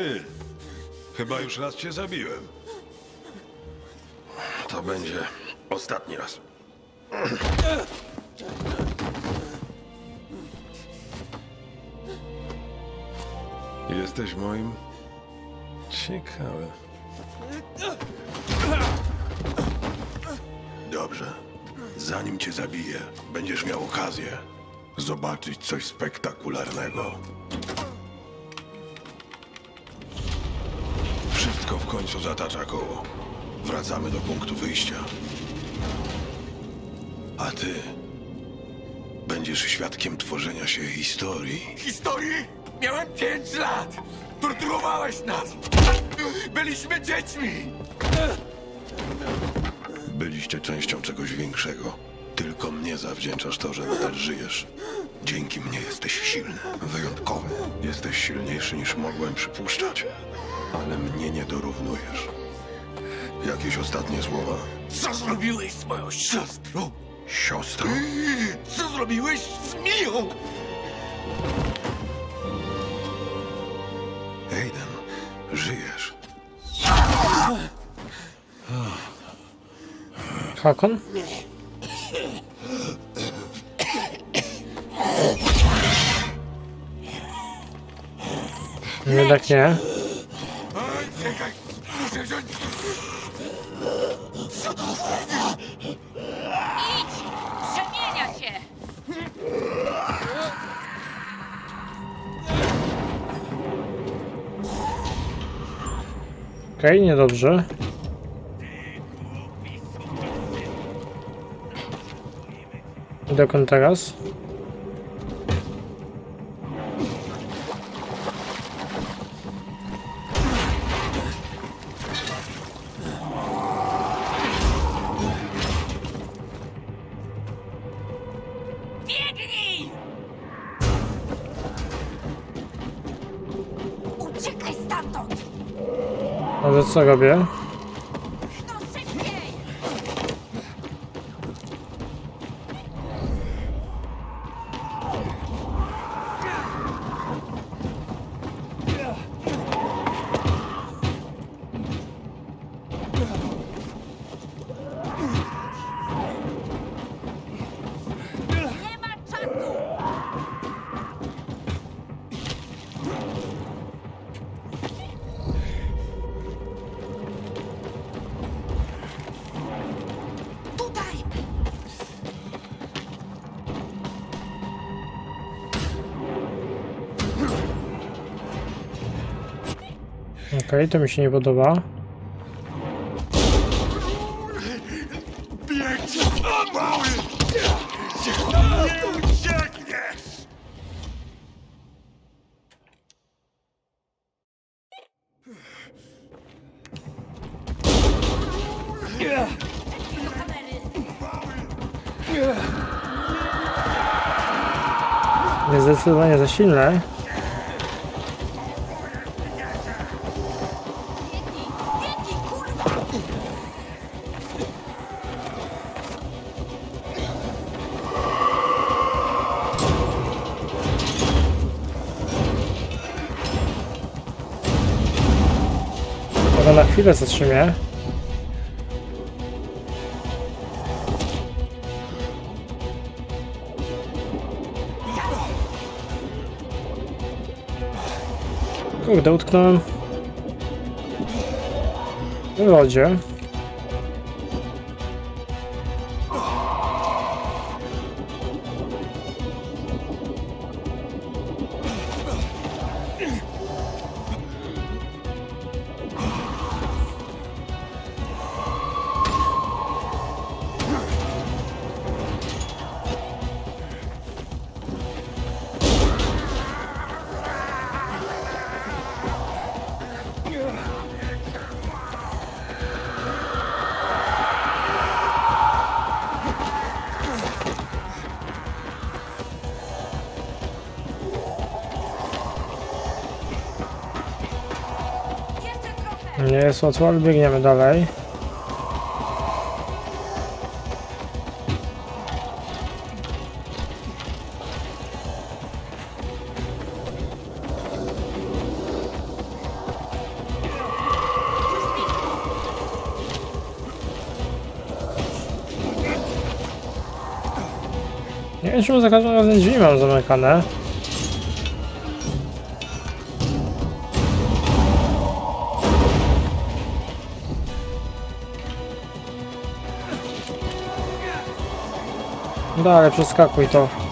ty. Chyba już raz cię zabiłem. To będzie ostatni raz. Jesteś moim? Ciekawe. Dobrze. Zanim cię zabiję, będziesz miał okazję zobaczyć coś spektakularnego. Wszystko w końcu zatacza koło. Wracamy do punktu wyjścia. A ty będziesz świadkiem tworzenia się historii. Historii? Miałem pięć lat! Torturowałeś nas! Byliśmy dziećmi! Byliście częścią czegoś większego. Tylko mnie zawdzięczasz to, że nadal żyjesz. Dzięki mnie jesteś silny, wyjątkowy. Jesteś silniejszy niż mogłem przypuszczać. Ale mnie nie dorównujesz. Jakieś ostatnie słowa? Co zrobiłeś z moją siostrą? Siostro? Co zrobiłeś z Miją? Aiden, żyjesz. Hakon? Jednak nie. Okej, niedobrze. I dokąd teraz? Ale co robię? No Okej, to mi się nie podoba. Jest zdecydowanie za silne. Chwilę zatrzymię. Kurde, utknąłem w wodzie. jest Watchwall, biegniemy dalej. Nie wiem, czemu za każdym razem drzwi mam zamykane. Dalej, przeskakuj to.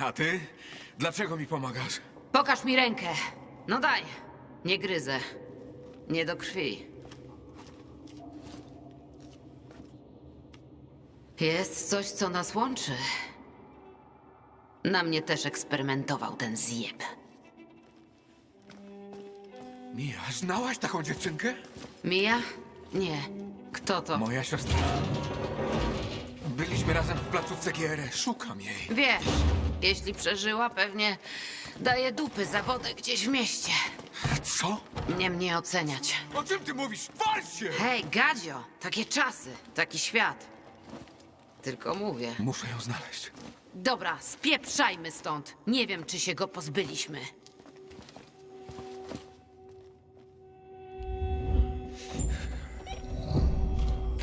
A ty? Dlaczego mi pomagasz? Pokaż mi rękę. No daj. Nie gryzę. Nie do krwi. Jest coś, co nas łączy. Na mnie też eksperymentował ten zjeb. Mia, znałaś taką dziewczynkę? Mija? Nie. Kto to? Moja siostra. Byliśmy razem w placówce GR. Szukam jej. Wiesz, jeśli przeżyła, pewnie daje dupy za wodę gdzieś w mieście. Co? Nie mnie oceniać. O czym ty mówisz? Wal się! Hej, Gadzio, takie czasy, taki świat. Tylko mówię. Muszę ją znaleźć. Dobra, spieprzajmy stąd. Nie wiem, czy się go pozbyliśmy.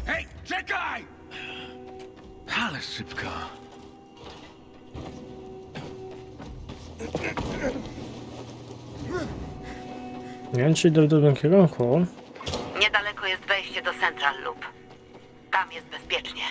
Hej, czekaj! Ale szybka. Nie wiem, czy idę w dobrym kierunku. Niedaleko jest wejście do Central Loop. Tam jest bezpiecznie.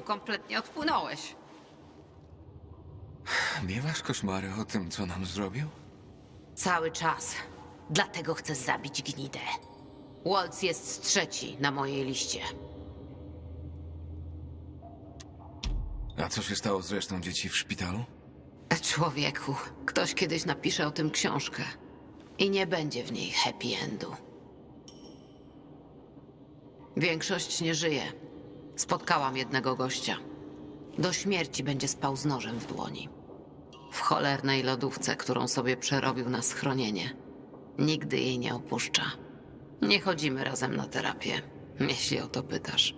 Kompletnie odpłynąłeś. Miewasz koszmary o tym, co nam zrobił? Cały czas. Dlatego chcę zabić gnidę. Waltz jest trzeci na mojej liście. A co się stało z resztą dzieci w szpitalu? Człowieku, ktoś kiedyś napisze o tym książkę. I nie będzie w niej happy endu. Większość nie żyje. Spotkałam jednego gościa. Do śmierci będzie spał z nożem w dłoni. W cholernej lodówce, którą sobie przerobił na schronienie. Nigdy jej nie opuszcza. Nie chodzimy razem na terapię, jeśli o to pytasz.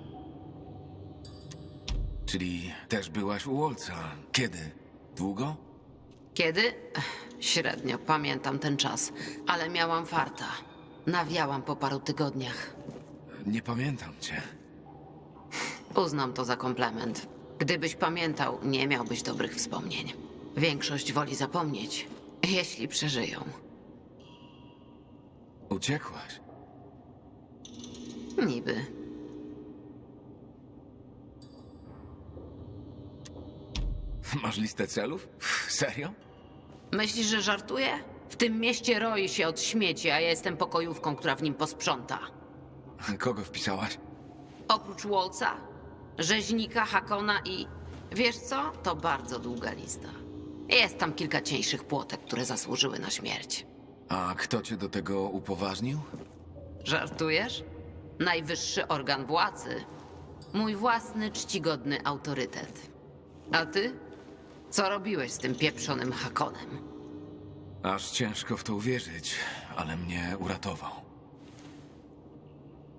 Czyli też byłaś u Wolca. Kiedy? Długo? Kiedy? Ech, Średnio pamiętam ten czas, ale miałam farta. Nawiałam po paru tygodniach. Nie pamiętam cię. Uznam to za komplement. Gdybyś pamiętał, nie miałbyś dobrych wspomnień. Większość woli zapomnieć, jeśli przeżyją. Uciekłaś. Niby. Masz listę celów? Serio? Myślisz, że żartuję? W tym mieście roi się od śmieci, a ja jestem pokojówką, która w nim posprząta. Kogo wpisałaś? Oprócz Wolca, rzeźnika, Hakona i... Wiesz co? To bardzo długa lista. Jest tam kilka cieńszych płotek, które zasłużyły na śmierć. A kto cię do tego upoważnił? Żartujesz? Najwyższy organ władzy. Mój własny, czcigodny autorytet. A ty? Co robiłeś z tym pieprzonym Hakonem? Aż ciężko w to uwierzyć, ale mnie uratował.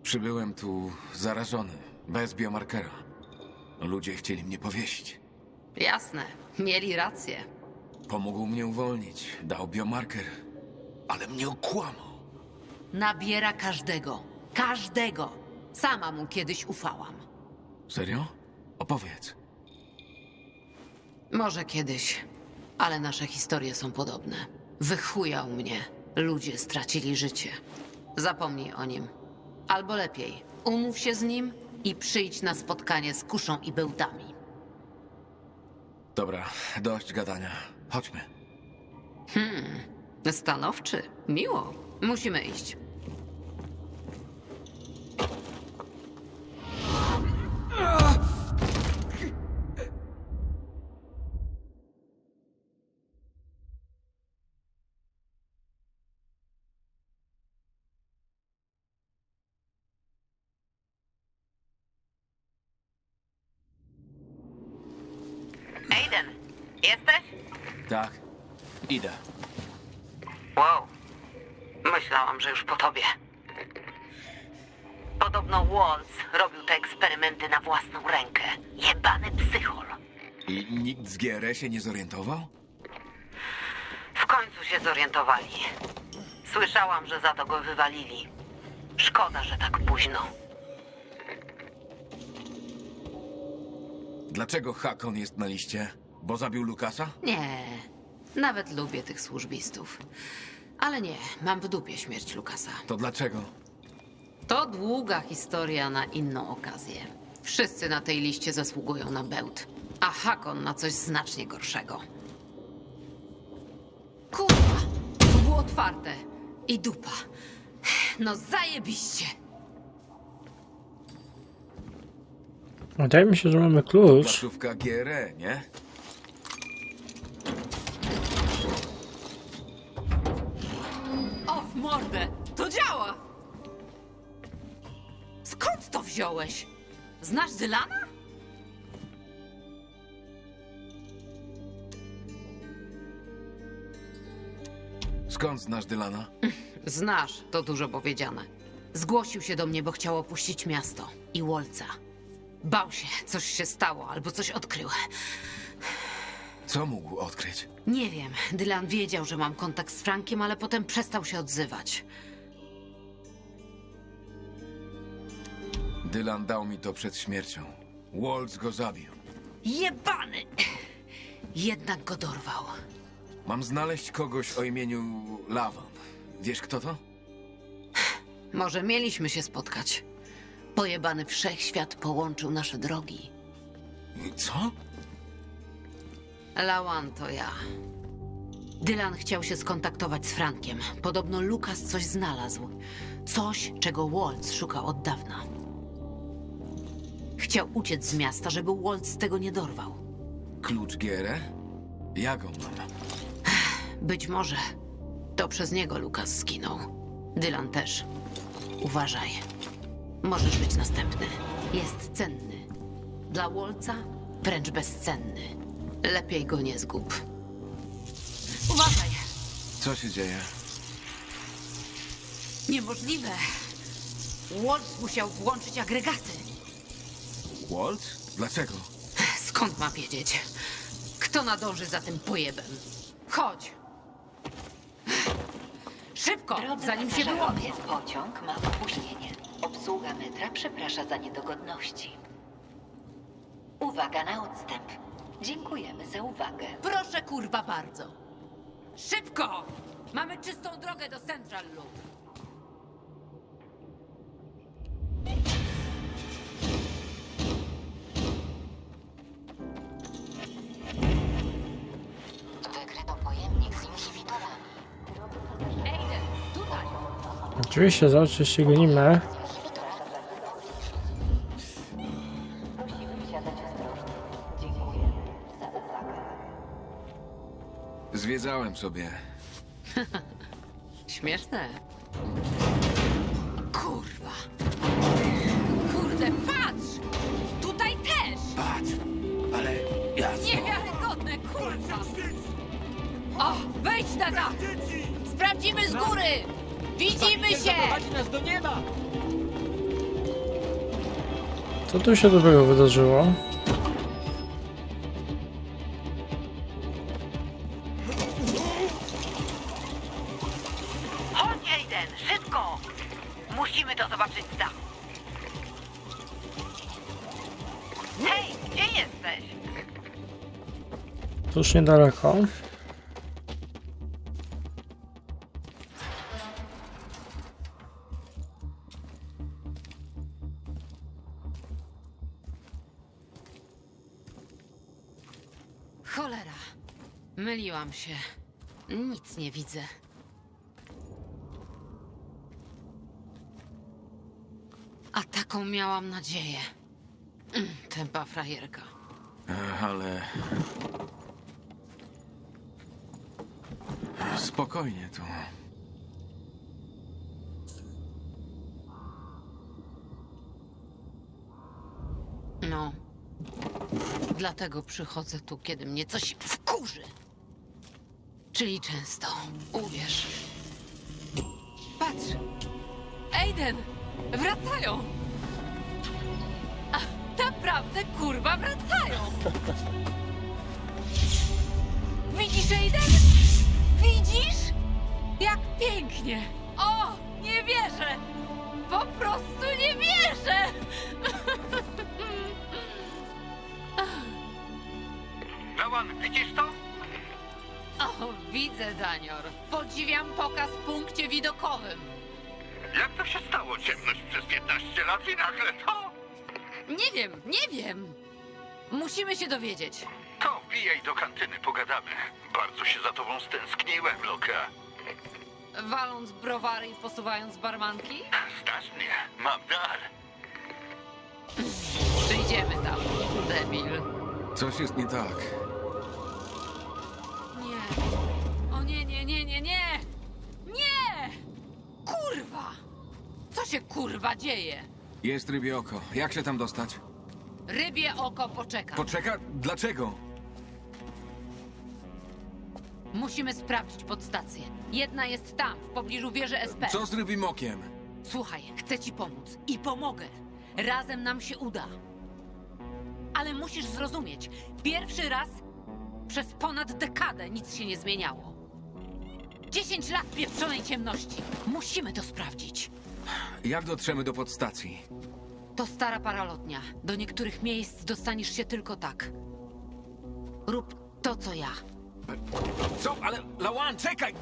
Przybyłem tu zarażony, bez biomarkera. Ludzie chcieli mnie powiesić. Jasne, mieli rację. Pomógł mnie uwolnić, dał biomarker, ale mnie okłamał. Nabiera każdego. Każdego. Sama mu kiedyś ufałam. Serio? Opowiedz. Może kiedyś, ale nasze historie są podobne. Wychujał mnie. Ludzie stracili życie. Zapomnij o nim. Albo lepiej, umów się z nim i przyjdź na spotkanie z kuszą i bełtami. Dobra, dość gadania. Chodźmy. Stanowczy. Miło. Musimy iść. Idę. Wow. Myślałam, że już po tobie. Podobno Waltz robił te eksperymenty na własną rękę. Jebany psychol. I nikt z GR się nie zorientował? W końcu się zorientowali. Słyszałam, że za to go wywalili. Szkoda, że tak późno. Dlaczego Hakon jest na liście? Bo zabił Lukasa? Nie, nawet lubię tych służbistów. Ale nie, mam w dupie śmierć Lukasa. To dlaczego? To długa historia na inną okazję. Wszyscy na tej liście zasługują na bełt, a Hakon na coś znacznie gorszego. Kurwa! To było otwarte. I dupa. No zajebiście! Wydaje mi się, że mamy klucz. Placówka GR, nie? O, w mordę! To działa! Skąd to wziąłeś? Znasz Dylana? Skąd znasz Dylana? Znasz, to dużo powiedziane. Zgłosił się do mnie, bo chciał opuścić miasto i Wolca. Bał się, coś się stało albo coś odkrył. Co mógł odkryć? Nie wiem, Dylan wiedział, że mam kontakt z Frankiem, ale potem przestał się odzywać. Dylan dał mi to przed śmiercią. Waltz go zabił. Jebany! Jednak go dorwał. Mam znaleźć kogoś o imieniu Lawan. Wiesz kto to? Może mieliśmy się spotkać. Pojebany wszechświat połączył nasze drogi. Co? Lawan to ja. Dylan chciał się skontaktować z Frankiem. Podobno Lukas coś znalazł. Coś, czego Waltz szukał od dawna. Chciał uciec z miasta, żeby Waltz tego nie dorwał. Klucz GR? Ja go mam. Być może to przez niego Lukas zginął. Dylan też. Uważaj. Możesz być następny. Jest cenny. Dla Wolca wręcz bezcenny. Lepiej go nie zgub. Uważaj! Co się dzieje? Niemożliwe. Waltz musiał włączyć agregaty. Waltz? Dlaczego? Skąd ma wiedzieć? Kto nadąży za tym pojebem? Chodź! Szybko, Drodzy zanim się pasażerowie, wyłamie. Pociąg ma opóźnienie. Obsługa metra przeprasza za niedogodności. Uwaga na odstęp. Dziękujemy za uwagę. Proszę kurwa bardzo. Szybko! Mamy czystą drogę do Central Loop. Wykryto pojemnik z inhibitorami. Aiden, tutaj! Oczywiście zawsze się gonimy. Zwiedzałem sobie. Śmieszne. Kurwa. Kurde, patrz! Tutaj też! Patrz, ale jasno. Niewiarygodne, kurwa! O, wejdź na dach! Sprawdzimy z góry! Widzimy się! Co tu się dobrego wydarzyło? Niedaleko. Cholera. Myliłam się. Nic nie widzę. A taką miałam nadzieję. Mm, Tępa frajerka. E, Ale... Spokojnie tu. No. Dlatego przychodzę tu, kiedy mnie coś wkurzy. Czyli często. Uwierz. Patrz! Aiden! Wracają! A, naprawdę, kurwa, wracają! Widzisz, Aiden? Pięknie! O, nie wierzę! Po prostu nie wierzę! Lawan, widzisz to? O, widzę, Danior. Podziwiam pokaz w punkcie widokowym. Jak to się stało? Ciemność przez 15 lat i nagle to? Nie wiem, nie wiem. Musimy się dowiedzieć. To wbijaj do kantyny, pogadamy. Bardzo się za tobą stęskniłem, Loka. Waląc browary i posuwając barmanki? Znasz mnie, mam dar. Przyjdziemy tam, debil. Coś jest nie tak. Nie. O nie, nie, nie, nie, nie! Nie! Kurwa! Co się kurwa dzieje? Jest rybie oko. Jak się tam dostać? Rybie oko poczeka. Poczeka? Dlaczego? Musimy sprawdzić podstację. Jedna jest tam, w pobliżu wieży SP. Co z rybim okiem? Słuchaj, chcę ci pomóc i pomogę. Razem nam się uda. Ale musisz zrozumieć, pierwszy raz przez ponad dekadę nic się nie zmieniało. Dziesięć lat pieprzonej ciemności. Musimy to sprawdzić. Jak dotrzemy do podstacji? To stara paralotnia. Do niektórych miejsc dostaniesz się tylko tak. Rób to, co ja. Co? Ale Lawan, czekaj!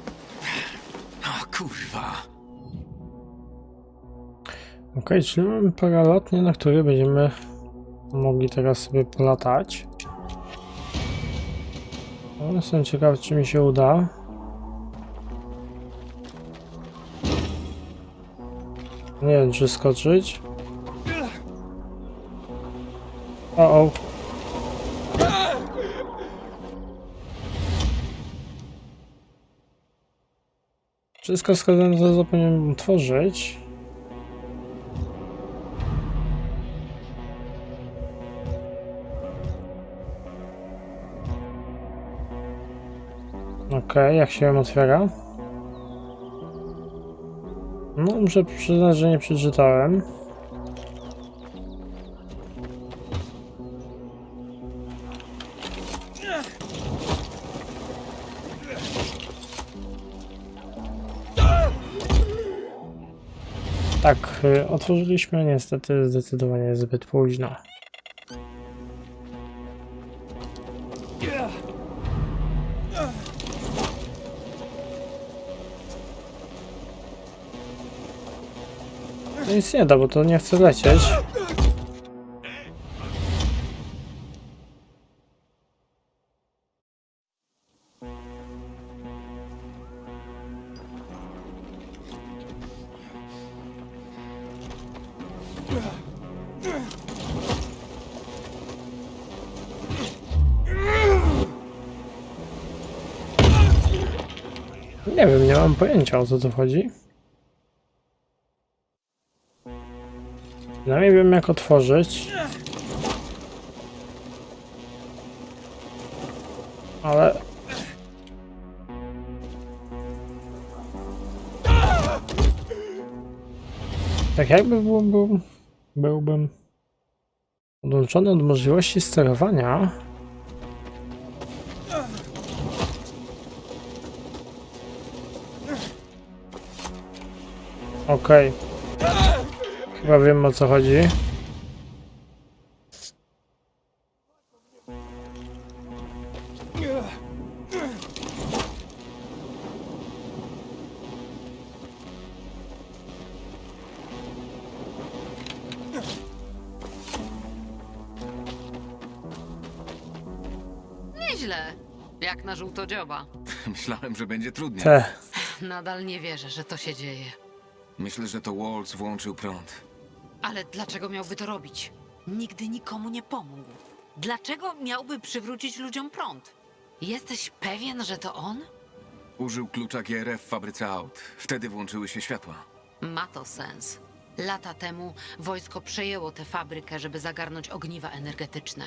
O kurwa. Okej, czyli mamy paralotnię, na której będziemy mogli teraz sobie polatać. No, jestem ciekaw, czy mi się uda. Nie wiem, czy skoczyć. O, o. Wszystko to, że powinienem otworzyć. Okej, jak się ją otwiera? No, muszę przyznać, że nie przeczytałem. Otworzyliśmy niestety zdecydowanie zbyt późno. Nic nie da, bo to nie chce lecieć. Nie wiem, nie mam pojęcia o co tu chodzi. Nie wiem jak otworzyć. Ale... Tak jakby był, był, byłbym odłączony od możliwości sterowania. Okej. Okay. Chyba wiem o co chodzi. Nieźle. Jak na żółto dzioba. Myślałem, że będzie trudniej. Te. Nadal nie wierzę, że to się dzieje. Myślę, że to Waltz włączył prąd. Ale dlaczego miałby to robić? Nigdy nikomu nie pomógł. Dlaczego miałby przywrócić ludziom prąd? Jesteś pewien, że to on? Użył klucza GRF w fabryce aut. Wtedy włączyły się światła. Ma to sens. Lata temu wojsko przejęło tę fabrykę, żeby zagarnąć ogniwa energetyczne.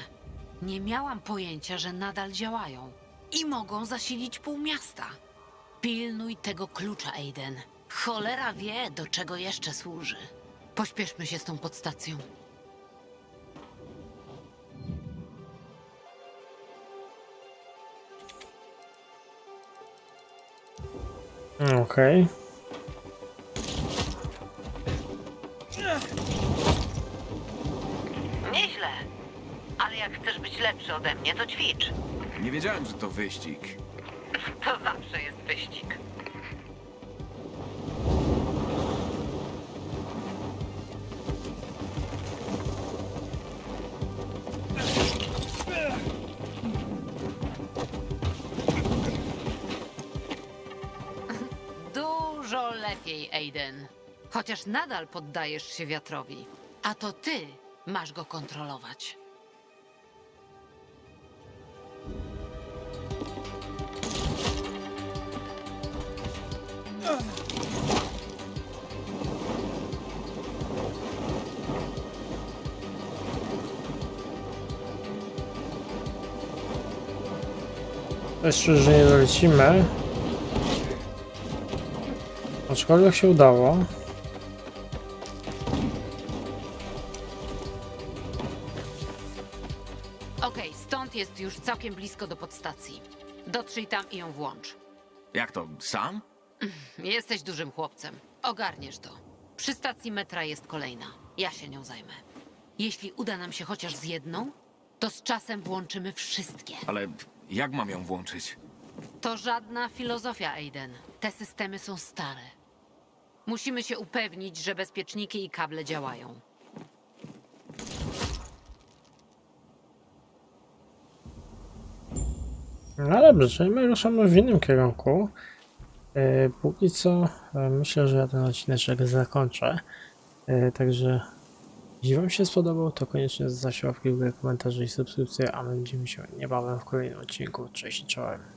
Nie miałam pojęcia, że nadal działają i mogą zasilić pół miasta. Pilnuj tego klucza, Aiden. Cholera wie, do czego jeszcze służy. Pośpieszmy się z tą podstacją. Okej. Nieźle. Ale jak chcesz być lepszy ode mnie, to ćwicz. Nie wiedziałem, że to wyścig. To zawsze jest wyścig. Aiden. Chociaż nadal poddajesz się wiatrowi. A to ty masz go kontrolować. Jeszcze, że nie dolecimy. Aczkolwiek się udało. Okej, stąd jest już całkiem blisko do podstacji. Dotrzyj tam i ją włącz. Jak to, sam? Jesteś dużym chłopcem. Ogarniesz to. Przy stacji metra jest kolejna. Ja się nią zajmę. Jeśli uda nam się chociaż z jedną, to z czasem włączymy wszystkie. Ale jak mam ją włączyć? To żadna filozofia, Aiden. Te systemy są stare. Musimy się upewnić, że bezpieczniki i kable działają. No dobrze, my ruszamy w innym kierunku. Yy, póki co e, myślę, że ja ten odcinek zakończę. Yy, także jeśli Wam się spodobał, to koniecznie zostawcie łapki w górę, komentarze i subskrypcje, a my widzimy się niebawem w kolejnym odcinku. Cześć czołem.